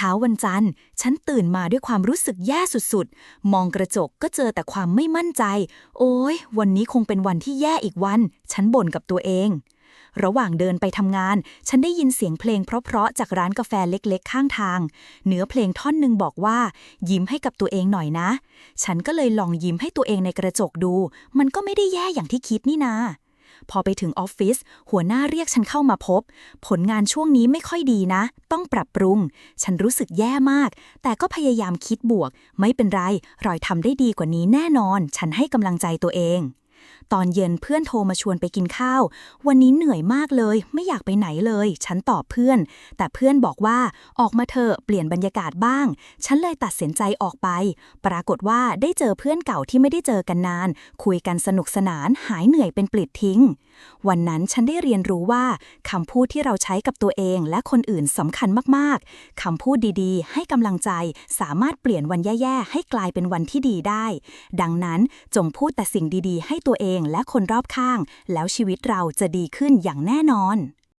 เช้าวันจันทร์ ฉันตื่นมาด้วยความรู้สึกแย่สุดๆ มองกระจกก็เจอแต่ความไม่มั่นใจ โอ้ยวันนี้คงเป็นวันที่แย่อีกวัน ฉันบ่นกับตัวเอง ระหว่างเดินไปทำงาน ฉันได้ยินเสียงเพลงเพราะๆจากร้านกาแฟเล็กๆ ข้างทาง เนื้อเพลงท่อนหนึ่งบอกว่า ยิ้มให้กับตัวเองหน่อยนะ ฉันก็เลยลองยิ้มให้ตัวเองในกระจกดู มันก็ไม่ได้แย่อย่างที่คิดนี่นา พอไปถึงออฟฟิศหัวหน้าเรียกฉันเข้ามาพบ ผลงานช่วงนี้ไม่ค่อยดีนะ ต้องปรับปรุง ฉันรู้สึกแย่มาก แต่ก็พยายามคิดบวก ไม่เป็นไรรอยทำได้ดีกว่านี้แน่นอน ฉันให้กำลังใจตัวเอง ตอนเย็นเพื่อนโทรมาชวนไปกินข้าว วันนี้เหนื่อยมากเลย ไม่อยากไปไหนเลย ฉันตอบเพื่อน แต่เพื่อนบอกว่าออกมาเถอะเปลี่ยนบรรยากาศบ้าง ฉันเลยตัดสินใจออกไป ปรากฏว่าได้เจอเพื่อนเก่าที่ไม่ได้เจอกันนาน คุยกันสนุกสนานหายเหนื่อยเป็นปลิดทิ้ง วันนั้นฉันได้เรียนรู้ว่าคำพูดที่เราใช้กับตัวเองและคนอื่นสำคัญมากๆคำพูดดีๆ ให้กำลังใจสามารถเปลี่ยนวันแย่ๆให้กลายเป็นวันที่ดีได้ ดังนั้นจงพูดแต่สิ่งดีๆ ให้ตัวเองและคนรอบข้าง แล้วชีวิตเราจะดีขึ้นอย่างแน่นอน